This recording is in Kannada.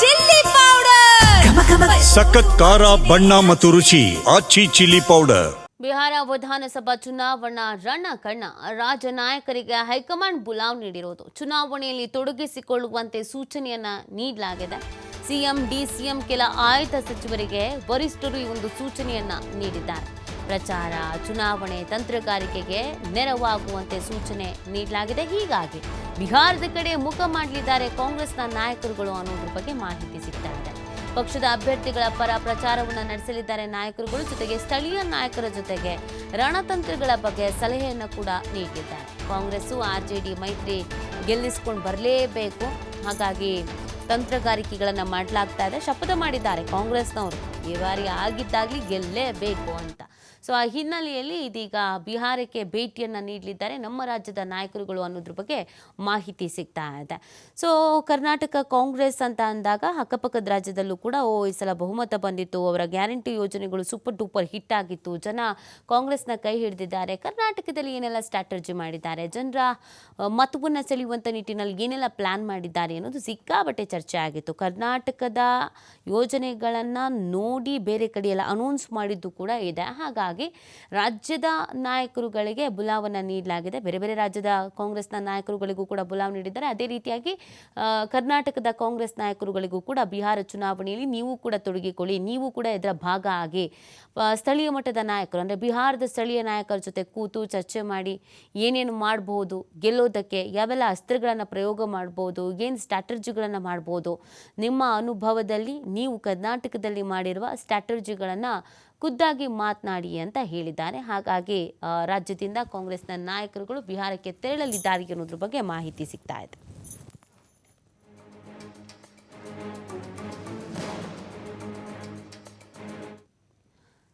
Chilli powder. ಸಖತ್ ಖಾರ ಬಣ್ಣ ಮತ್ತು ರುಚಿ ಆಚಿ ಚಿಲ್ಲಿ ಪೌಡರ್. ಬಿಹಾರ ವಿಧಾನಸಭಾ ಚುನಾವಣಾ ರಣಕಣ ರಾಜ್ಯ ನಾಯಕರಿಗೆ ಹೈಕಮಾಂಡ್ ಬುಲಾವ್ ನೀಡಿರುವುದು. ಚುನಾವಣೆಯಲ್ಲಿ ತೊಡಗಿಸಿಕೊಳ್ಳುವಂತೆ ಸೂಚನೆಯನ್ನ ನೀಡಲಾಗಿದೆ. ಸಿಎಂ ಡಿಸಿಎಂ ಕೆಲ ಆಯುಧ ಸಚಿವರಿಗೆ ವರಿಷ್ಠರು ಈ ಒಂದು ಸೂಚನೆಯನ್ನ ನೀಡಿದ್ದಾರೆ. ಪ್ರಚಾರ, ಚುನಾವಣೆ, ತಂತ್ರಗಾರಿಕೆಗೆ ನೆರವಾಗುವಂತೆ ಸೂಚನೆ ನೀಡಲಾಗಿದೆ. ಹೀಗಾಗಿ ಬಿಹಾರದ ಕಡೆ ಮುಖ ಮಾಡಲಿದ್ದಾರೆ ಕಾಂಗ್ರೆಸ್ನ ನಾಯಕರುಗಳು ಅನ್ನೋದ್ರ ಬಗ್ಗೆ ಮಾಹಿತಿ ಸಿಗ್ತಾ ಇದೆ. ಪಕ್ಷದ ಅಭ್ಯರ್ಥಿಗಳ ಪರ ಪ್ರಚಾರವನ್ನು ನಡೆಸಲಿದ್ದಾರೆ ನಾಯಕರುಗಳು. ಜೊತೆಗೆ ಸ್ಥಳೀಯ ನಾಯಕರ ಜೊತೆಗೆ ರಣತಂತ್ರಗಳ ಬಗ್ಗೆ ಸಲಹೆಯನ್ನು ಕೂಡ ನೀಡಿದ್ದಾರೆ. ಕಾಂಗ್ರೆಸ್ಸು ಡಿ ಮೈತ್ರಿ ಗೆಲ್ಲಿಸ್ಕೊಂಡು ಬರಲೇಬೇಕು. ಹಾಗಾಗಿ ತಂತ್ರಗಾರಿಕೆಗಳನ್ನು ಮಾಡಲಾಗ್ತಾ ಇದೆ. ಶಪಥ ಮಾಡಿದ್ದಾರೆ ಕಾಂಗ್ರೆಸ್ನವರು. ಈ ಬಾರಿ ಆಗಿದ್ದಾಗಲಿ ಗೆಲ್ಲೇಬೇಕು ಅಂತ. ಸೊ ಆ ಹಿನ್ನೆಲೆಯಲ್ಲಿ ಇದೀಗ ಬಿಹಾರಕ್ಕೆ ಭೇಟಿಯನ್ನು ನೀಡಲಿದ್ದಾರೆ. ನಮ್ಮ ರಾಜ್ಯದ ನಾಯಕರುಗಳು ಅನ್ನೋದ್ರ ಬಗ್ಗೆ ಮಾಹಿತಿ ಸಿಗ್ತಾ ಇದೆ. ಸೊ ಕರ್ನಾಟಕ ಕಾಂಗ್ರೆಸ್ ಅಂತ ಅಂದಾಗ ಅಕ್ಕಪಕ್ಕದ ರಾಜ್ಯದಲ್ಲೂ ಕೂಡ ಓ, ಈ ಸಲ ಬಹುಮತ ಬಂದಿತ್ತು. ಅವರ ಗ್ಯಾರಂಟಿ ಯೋಜನೆಗಳು ಸೂಪರ್ ಡೂಪರ್ ಹಿಟ್ ಆಗಿತ್ತು. ಜನ ಕಾಂಗ್ರೆಸ್ನ ಕೈ ಹಿಡಿದಿದ್ದಾರೆ. ಕರ್ನಾಟಕದಲ್ಲಿ ಏನೆಲ್ಲ ಸ್ಟ್ರಾಟಜಿ ಮಾಡಿದ್ದಾರೆ? ಜನರ ಮತವನ್ನು ಸೆಳೆಯುವಂಥ ನಿಟ್ಟಿನಲ್ಲಿ ಏನೆಲ್ಲ ಪ್ಲಾನ್ ಮಾಡಿದ್ದಾರೆ ಅನ್ನೋದು ಸಿಕ್ಕಾಬಟ್ಟೆ ಚರ್ಚೆ ಆಗಿತ್ತು. ಕರ್ನಾಟಕದ ಯೋಜನೆಗಳನ್ನು ನೋಡಿ ಬೇರೆ ಕಡೆಯೆಲ್ಲ ಅನೌನ್ಸ್ ಮಾಡಿದ್ದು ಕೂಡ ಇದೆ. ಹಾಗಾಗಿ ರಾಜ್ಯದ ನಾಯಕರುಗಳಿಗೆ ಬುಲಾವನ್ನು ನೀಡಲಾಗಿದೆ. ಬೇರೆ ಬೇರೆ ರಾಜ್ಯದ ಕಾಂಗ್ರೆಸ್ನ ನಾಯಕರುಗಳಿಗೂ ಕೂಡ ಬುಲಾವ್ ನೀಡಿದ್ದಾರೆ. ಅದೇ ರೀತಿಯಾಗಿ ಕರ್ನಾಟಕದ ಕಾಂಗ್ರೆಸ್ ನಾಯಕರುಗಳಿಗೂ ಕೂಡ ಬಿಹಾರ ಚುನಾವಣೆಯಲ್ಲಿ ನೀವು ಕೂಡ ತೊಡಗಿಕೊಳ್ಳಿ. ನೀವು ಕೂಡ ಇದರ ಭಾಗ ಆಗಿ ಸ್ಥಳೀಯ ಮಟ್ಟದ ನಾಯಕರು, ಅಂದರೆ ಬಿಹಾರದ ಸ್ಥಳೀಯ ನಾಯಕರ ಜೊತೆ ಕೂತು ಚರ್ಚೆ ಮಾಡಿ ಏನೇನು ಮಾಡಬಹುದು ಗೆಲ್ಲೋದಕ್ಕೆ ಯಾವೆಲ್ಲ ಅಸ್ತ್ರಗಳನ್ನು ಪ್ರಯೋಗ ಮಾಡ್ಬೋದು, ಏನು ಸ್ಟ್ರಾಟಜಿಗಳನ್ನು ಮಾಡ್ಬೋದು ನಿಮ್ಮ ಅನುಭವದಲ್ಲಿ ನೀವು ಕರ್ನಾಟಕದಲ್ಲಿ ಮಾಡಿರುವ ಸ್ಟ್ರಾಟರ್ಜಿಗಳನ್ನು ಖುದ್ದಾಗಿ ಮಾತನಾಡಿ ಅಂತ ಹೇಳಿದ್ದಾರೆ. ಹಾಗಾಗಿ ರಾಜ್ಯದಿಂದ ಕಾಂಗ್ರೆಸ್ನ ನಾಯಕರುಗಳು ಬಿಹಾರಕ್ಕೆ ತೆರಳಲಿದ್ದಾರೆ ಅನ್ನೋದ್ರ ಬಗ್ಗೆ ಮಾಹಿತಿ ಸಿಗ್ತಾ ಇದೆ.